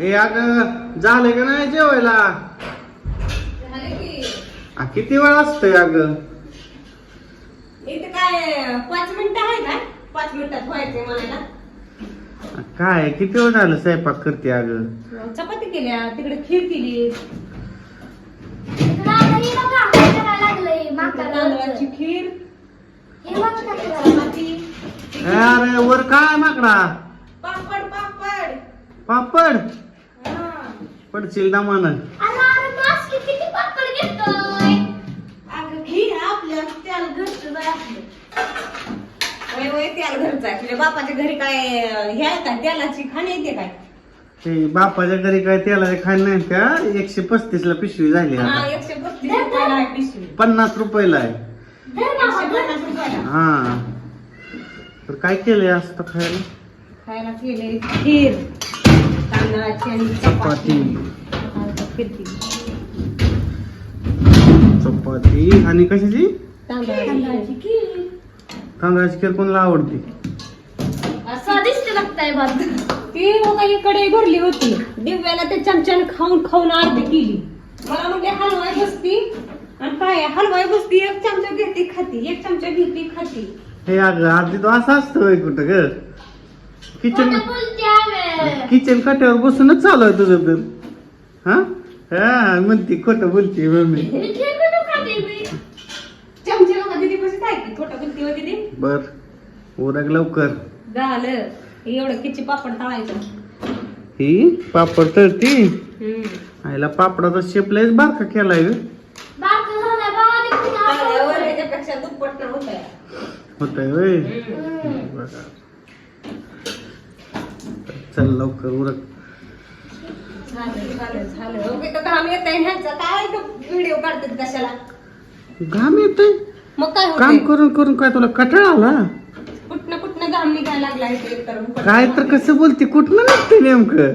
ए अग झाले का नाही जेवायला? झालं की. आ, किती वेळ असतोय अग? इथे काय पाच मिनिटं आहे का? पाच मिनिटात व्हायचंय म्हणायला. काय किती वेळ झालं स्वयंपाक करते अग? चपाती केल्या तिकडे खीर केली. तांदळाची खीर. चपाती. अरे वर काय माकडा? पापड पापड. पापड. पडशील मन त्याला त्याला बापाच्या घरी काय हे आहे का? त्यालाची खाणे येते काय? ते बापाच्या घरी काय त्याला खायला नाही त्या एकशे पस्तीस ला पिशवी झाली हा एकशे पस्तीस रुपयाला आहे पिशवी. पन्नास रुपयाला आहे. एकशे पन्नास रुपयाला. हा. तर काय केलंय असतं खायला? खायला केले खीर. तांदळाची आणि चपाती. आणि कशाची? तांदळाची खीर. तांदळाची खीर कोणाला आवडते? स्वादिष्ट लागताय भात ती बघा इकडे भरली होती. दिव्याला ते चमच्याने खाऊन खाऊन अर्धी केली. मला म्हणजे हलवाय बसती. आणि काय हलवाय बसती एक चमचा घेते खाती एक चमचा घेते खाती. हे अगं आधी तो असं असतं कुठं ग. किचन. किचन काट्यावर बसूनच चालू आहे तुझं तर. हा? हा म्हणती खोटं बोलती मम्मी. बघा हो बर ओरग लवकर. झालं. एवढं किची पापड तळायचं? ही पापड तळती. आईला पापडाचा शेप लयच बारका केलाय ग. बारकं झालंय बाबा, ते खूप तळल्यावर आवडतं. ह्याच्यापेक्षा दुप्पट ना होत होतंय होय हम्म. बघा. चल लवकर उरक. झालं घाम येत आहे ह्यांचा. काय व्हिडिओ काढतात कशाला? घाम येतोय? मग काय काम करून करून काय तुला कटाळा आला? कुठनं कुठनं घाम निघायला लागला तर? काय तर कसं बोलते? कुठनं निघते नेमकं?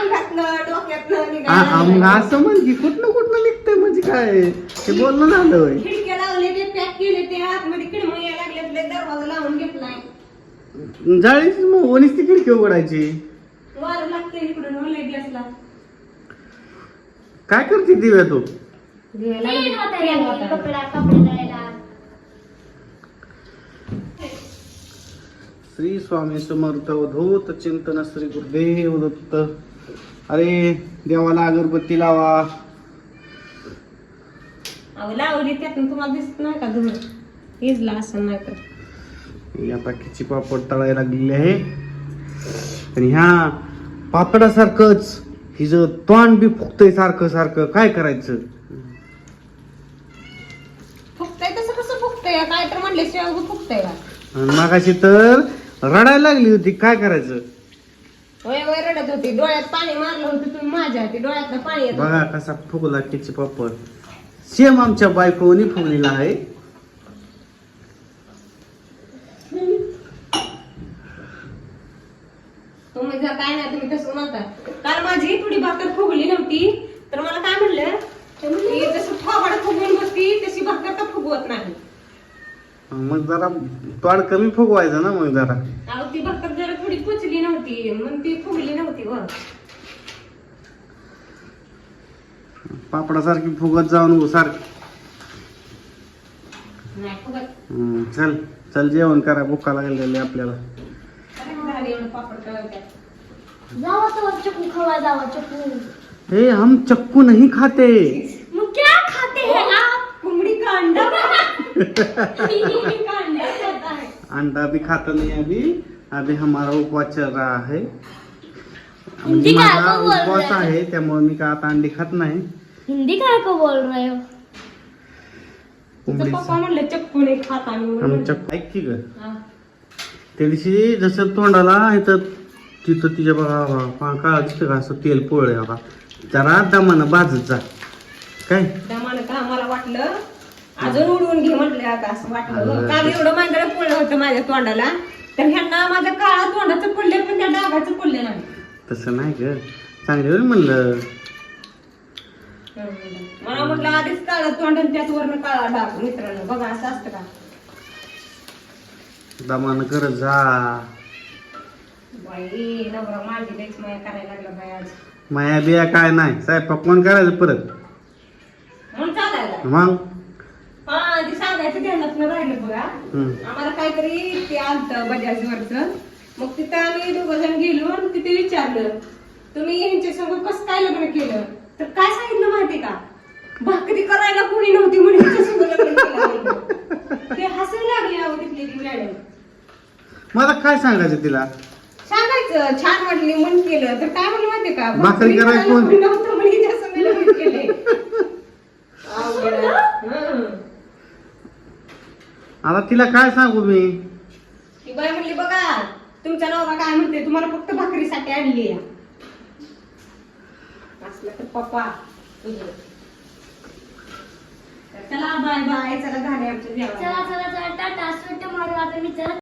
अंगातनं डोक्यातनं आ- निघायला आ- मग लागलंय. असं म्हण की कुठनं कुठनं निघतंय म्हणजे काय? ते बोलणं झालं होय खिडक्या लावले ते पॅक केले ते आतमध्ये किडमं यायला दरवाजा लावून घेतलाय. जाळीच मग ती खिडकी उघडायची. वारं लागतंय इकडून ओले गॅसला काय करते दिव्या तू? होता कपडा कपडे. श्री स्वामी समर्थ अवधूत चिंतन श्री गुरुदेव दत्त. अरे देवाला अगरबत्ती लावा. अहो लावली त्यातून तुम्हाला दिसत नाही का धूर इजला असं नाही ही आता खिची पापड तळायला लागलेली आहे. आणि ह्या पापडासारखंच हिचं तोंड बी फुगतंय सारखं सारखं काय करायचं? फुकतंय तसं कसं फुकतंय काय तर म्हणले शिवाय फुकतंय का? आणि मागाशी तर रडायला लागली होती काय करायचं? वय वय रडत होती. डोळ्यात पाणी मारलं होतं तुम्ही माझ्या ते डोळ्यातलं पाणी येत बघा कसा फुगला खिची पापड. सेम आमच्या बायकोनी फुगलेला आहे तुम्ही जर काय नाही तुम्ही तसं म्हणता काल माझी थोडी भाकर फुगली नव्हती. तर मला काय म्हणलं जसं थोबाड फुगवून बसती तशी भाकर तर फुगवत नाही. मग जरा तोड कमी फुगवायचं ना मग जरा. अहो ती भाकर जरा थोडी पुचली नव्हती मग ती फुगली नव्हती व. पापडासारखी फुगत जाऊ नको सारखी. नाही फुगत. हम्म, चल चल जेवण करा भुका लागलेली आपल्याला. अरे झाली एवढं पापड तळत्यात. जावा तो चक्कू खवा जावा चक्कू हे हम चक्कू नहीं खाते. क्या खाते हैं आप? कोंबडी का अंडा. का अंडा खाता है. अंडा भी खाता नहीं अभी. अभी हमारा उपवास चल रहा है. हिंदी म्हणजे माझा गं बोल उपवास रहा है? आहे त्यामुळे मी काय आता अंडी खात नाही. हिंदी काय को बोल रहे हो? तर. पप्पा म्हणले चक्कू नाही खाता आम्ही. चक्कू ऐक की ग? हा. त्या दिवशी जसं तोंडाला इथं तिथं तिच्या बघा पा- काळाची का? असं तेल पोळले बघा जरा दमानं बाजत जा. काय? दमानं का? मला वाटलं अजून उडवून घे म्हटलं आता असं वाटलं. काल एवढं मांदळ पडलं होतं माझ्या तोंडाला तर ह्यांना माझ्या काळा तोंडाचं पडले पण त्या डागाचं पडले नाही. तसं नाही ग. चांगले म्हणलं. मला म्हटलं आधीच काळा तोंड त्याच वरनं काळा डाग मित्रांनो. बघा असं असतं का? दमानं करत जा. बाई नवरा माझी लईच माया करायला लागला बाई आज. माया बिया काय नाही स्वयंपाक कोण करायचं परत? म्हणून चालायला. मग? हा ते सांगायचं ध्यानात राहिलं बघा. हम्म. आम्हाला काहीतरी ते आलत बजाजवरच. मग तिथं आम्ही दोघ जण गेलो आणि तिथे विचारलं तुम्ही यांच्या कसं काय लग्न केलं? तर काय सांगितलं माहिती का? भाकरी करायला कोणी नव्हती म्हणून हिच्या संग लग्न केलं आम्ही. ते हसायला लागले अहो तिथली ती मॅडम. मला काय सांगायचं तिला? छान वाटली म्हणून केलं तर काय म्हणलं माहिती का भाकरी करायला कोण? नव्हतं. हं. आता तिला काय सांगू मी ती बाई म्हणली बघा तुमचा नवरा काय म्हणते तुम्हाला फक्त भाकरीसाठी आणली आहे. असलं तर पप्पा तुझं. तर चला बाय बाय चला झाले आमच्या जेवण चला चला चला टाटा सुट्ट मारू आता मी चला